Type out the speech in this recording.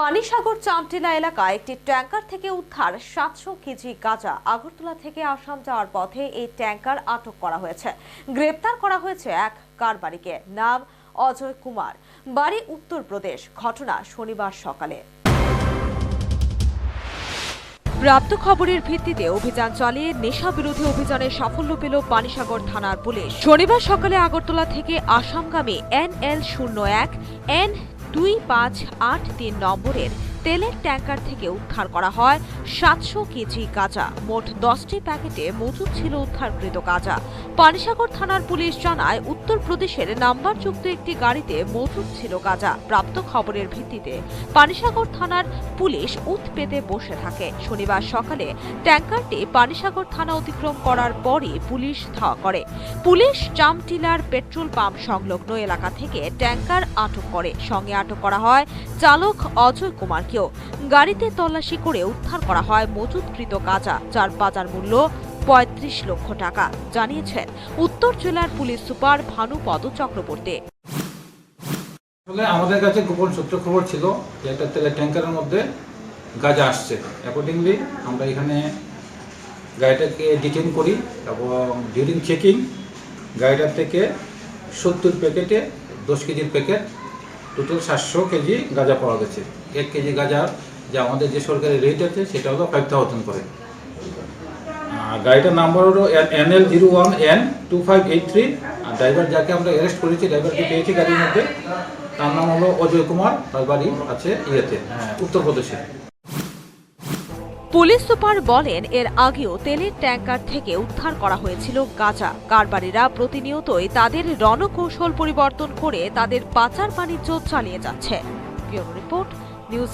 পানিসাগর চামটিলা এলাকায় একটি ট্যাঙ্কার থেকে উদ্ধার সাতশো কেজি গাঁজা আগরতলা থেকে আসাম যাওয়ার পথে এই ট্যাঙ্কার আটক করা হয়েছে। গ্রেপ্তার করা হয়েছে এক কারবারিকে। নাম অজয় কুমার। বাড়ি উত্তরপ্রদেশ ঘটনা শনিবার সকালে। প্রাপ্ত খবরের ভিত্তিতে অভিযান চালিয়ে নেশা বিরোধী অভিযানে সাফল্য পেল পানিসাগর থানার পুলিশ। শনিবার সকালে আগরতলা থেকে আসামগামী এন এল শূন্য এক, এন দুই পাঁচ আট তিন নম্বরের তেলের ট্যাঙ্কার থেকে উদ্ধার করা হয় সাতশো কেজি গাঁজা। মোট দশটি প্যাকেটে মজুদ ছিল উদ্ধারকৃত গাঁজা। পানিসাগর থানার পুলিশ জানায়, উত্তরপ্রদেশের নাম্বারযুক্ত একটি গাড়িতে মজুদ ছিল গাঁজা। প্রাপ্ত খবরের ভিত্তিতে পানিসাগর থানার পুলিশ উত পেতে বসে থাকে। শনিবার সকালে ট্যাঙ্কারটি পানিসাগর থানা অতিক্রম করার পরই পুলিশ ধাওয়া করে। পুলিশ চামটিলার পেট্রোল পাম্প সংলগ্ন এলাকা থেকে ট্যাঙ্কার আটক করে। সঙ্গে আটক করা হয় চালক অজয় কুমারকেও গাড়িতে তল্লাশি করে উদ্ধার করা হয় মজুদকৃত গাঁজা, যার বাজার মূল্য পঁয়ত্রিশ লক্ষ টাকা জানিয়েছেন উত্তর জেলার পুলিশ সুপার ভানুপদ চক্রবর্তী। আমাদের কাছে গোপন সূত্র খবর ছিল যে একটা তেলের ট্যাঙ্কারের মধ্যে গাজা আসছে। অ্যাকর্ডিংলি আমরা এখানে গাড়িটাকে ডিটেন করি এবং ডিউরিং চেকিং গাড়িটার থেকে সত্তর প্যাকেটে দশ কেজির প্যাকেট টোটাল সাতশো কেজি গাঁজা পাওয়া গেছে। এক কেজি গাঁজার যে আমাদের যে সরকারি রেট আছে সেটা হলো ফাইভ থাউজেন্ড করে। গাড়িটার নাম্বার হলো N L zero one N two five eight three আর ড্রাইভার যাকে আমরা অ্যারেস্ট করেছি ড্রাইভারকে পেয়েছি গাড়ির মধ্যে তার নাম হলো অজয় কুমার তার বাড়ি আছে ইয়েতে হ্যাঁ, উত্তরপ্রদেশে পুলিশ সুপার বলেন, এর আগেও তেলের ট্যাঙ্কার থেকে উদ্ধার করা হয়েছিল গাঁজা। কারবারিরা প্রতিনিয়তই তাদের রণকৌশল পরিবর্তন করে তাদের পাচার বাণিজ্য চালিয়ে যাচ্ছে। Report, news